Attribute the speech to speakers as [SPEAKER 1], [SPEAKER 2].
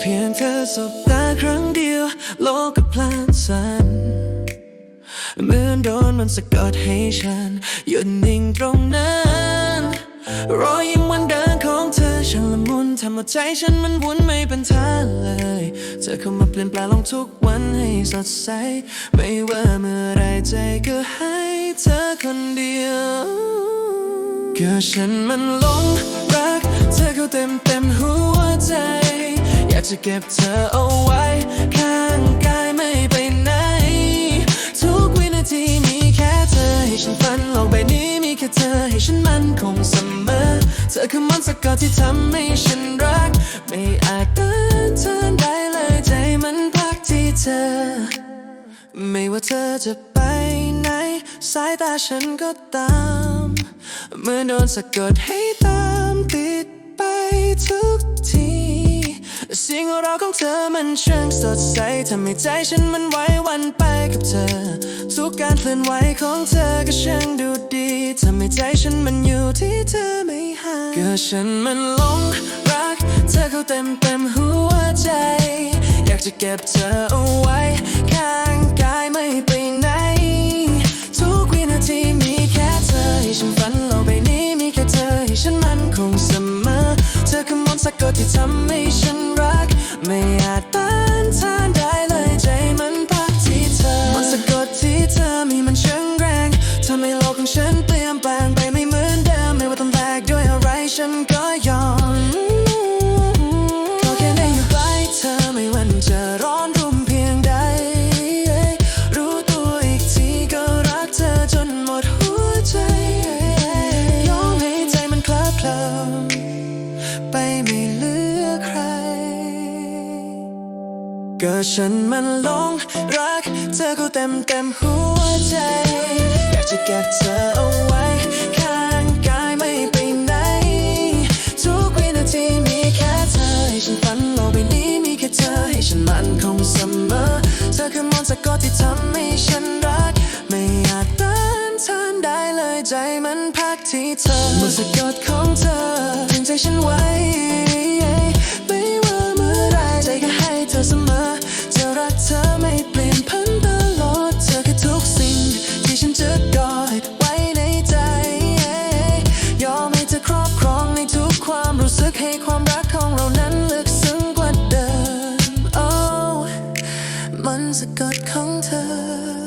[SPEAKER 1] เพียงเธอสบตาครั้งเดียว โลกก็พลานสั่นเหมือนโดนมันสะกดให้ฉันหยุดนิ่งตรงนั้น รอยยิ้มวันเดินของเธอช่างละมุนทำเอาใจฉันมันวุ่นไม่เป็นท่าเลย เธอเข้ามาเปลี่ยนแปลงลงทุกวันให้สดใส ไม่ว่าเมื่อไรใจก็ให้เธอคนเดียวก็ฉันมันหลง เก็บเธอเอาไว้ ข้างกายไม่ไปไหน ทุกวินาทีมีแค่เธอให้ฉันฝันโลกใบนี้มีแค่เธอให้ฉันมั่นคงเสมอ เธอคือมันสกดที่ทำให้ฉันรัก ไม่อาจต้านทานได้เลยใจมันพักที่เธอ ไม่ว่าเธอจะไปไหน สายตาฉันก็ตาม เมื่อโดนสะกดให้ตาม เสียงเราของเธอมันช่างสดใสทำให้ใจฉันมันไหววันไปกับเธอ ทุกการเคลื่อนไหวของเธอก็ช่างดูดีทำให้ใจฉันมันอยู่ที่เธอไม่ห่างก็ฉันมันหลงรัก เธอเข้าเต็มเต็มหัวใจ อยากจะเก็บเธอเอาไว้ข้างกายไม่ไปไหน ทุกวินาทีมีแค่เธอให้ฉันฝันโลกใบนี้มีแค่เธอให้ฉันมันคงเสมอ เธอคือมนต์สะกดที่ทำให้ฉัน ไม่อาจต้านทานได้เลยใจมันพักที่เธอมันสะกดที่เธอมีมันช่างแรงทำให้โลกของฉันเปลี่ยนแปลงไปไม่เหมือนเดิมไม่ว่าต้องแลกด้วยอะไรฉันก็ยอมขอแค่ได้อยู่ใกล้เธอไม่ว่ามันจะร้อนรุ่มเพียงใด รู้ตัวอีกทีก็รักเธอจนหมดหัวใจยอมให้ใจมันเคลิ้มเคลิ้ม ก็ฉันมันหลงรัก เธอเขาเต็มเต็มหัวใจ อยากจะเก็บเธอเอาไว้ข้างกายไม่ไปไหน ทุกวินาทีมีแค่เธอ ให้ฉันฝันโลกใบนี้มีแค่เธอ ให้ฉันมันคงเสมอ เธอคือมนต์สะกดที่ทำให้ฉันรัก ไม่อาจต้านทานได้เลยใจมันพักที่เธอมนต์สะกดของเธอถึงใจฉันไว้ กให้ความรักของเรานั้นลึกซึ้งกว่าเดิม oh มันสะกดของเธอ